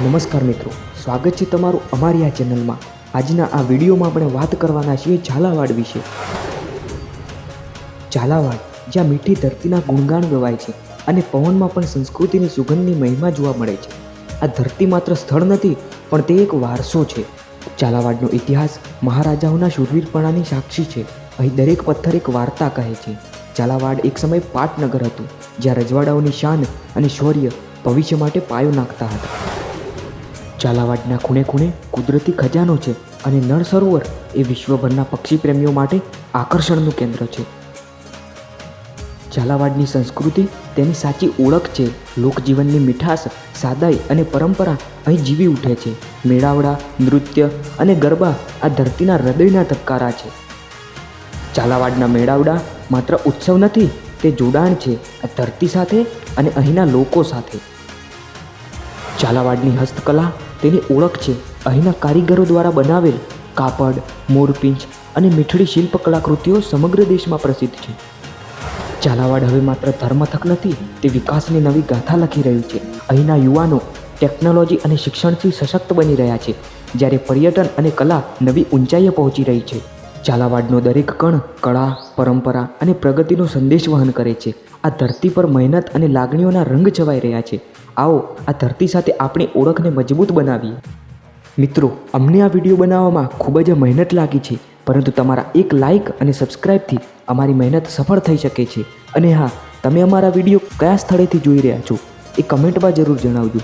નમસ્કાર મિત્રો, સ્વાગત છે તમારું અમારી આ ચેનલમાં. આજના આ વિડીયોમાં આપણે વાત કરવાના છીએ ઝાલાવાડ વિશે. ઝાલાવાડ, જ્યાં મીઠી ધરતીના ગુણગાન ગવાય છે અને પવનમાં પણ સંસ્કૃતિની સુગંધની મહિમા જોવા મળે છે. આ ધરતી માત્ર સ્થળ નથી, પણ તે એક વારસો છે. ઝાલાવાડનો ઇતિહાસ મહારાજાઓના શૂરવીરપણાની સાક્ષી છે. અહીં દરેક પથ્થર એક વાર્તા કહે છે. ઝાલાવાડ એક સમય પાટનગર હતું, જ્યાં રજવાડાઓની શાન અને શૌર્ય ભવિષ્ય માટે પાયો નાખતા હતા. ઝાલાવાડના ખૂણે ખૂણે કુદરતી ખજાનો છે અને નળ સરોવર એ વિશ્વભરના પક્ષી પ્રેમીઓ માટે આકર્ષણનું કેન્દ્ર છે. ઝાલાવાડની સંસ્કૃતિ તેની સાચી ઓળખ છે. લોકજીવનની મીઠાશ, સાદાઈ અને પરંપરા અહીં જીવી ઉઠે છે. મેળાવડા, નૃત્ય અને ગરબા આ ધરતીના હૃદયના ધબકારા છે. ઝાલાવાડના મેળાવડા માત્ર ઉત્સવ નથી, તે જોડાણ છે આ ધરતી સાથે અને અહીંના લોકો સાથે. ઝાલાવાડની હસ્તકલા તેની ઓળખ છે. અહીંના કારીગરો દ્વારા બનાવેલ કાપડ મોરપીંછ અને મીઠડી શિલ્પ કલાકૃતિઓ સમગ્ર દેશમાં પ્રસિદ્ધ છે. ઝાલાવાડ હવે માત્ર ધર્મથક નથી, તે વિકાસની નવી ગાથા લખી રહ્યું છે. અહીંના યુવાનો ટેકનોલોજી અને શિક્ષણથી સશક્ત બની રહ્યા છે, જ્યારે પર્યટન અને કલા નવી ઊંચાઈએ પહોંચી રહી છે. ઝાલાવાડનો દરેક કણ કળા, પરંપરા અને પ્રગતિનો સંદેશ વહન કરે છે. આ ધરતી પર મહેનત અને લાગણીઓના રંગ છવાઈ રહ્યા છે. આવો આ ધરતી સાથે આપણી ઓળખને મજબૂત બનાવીએ. મિત્રો, અમને આ વીડિયો બનાવવામાં ખૂબ જ મહેનત લાગી છે, પરંતુ તમારા એક લાઇક અને સબસ્ક્રાઇબથી અમારી મહેનત સફળ થઈ શકે છે. અને હા, તમે અમારા વીડિયો કયા સ્થળેથી જોઈ રહ્યા છો, એ કમેન્ટમાં જરૂર જણાવજો.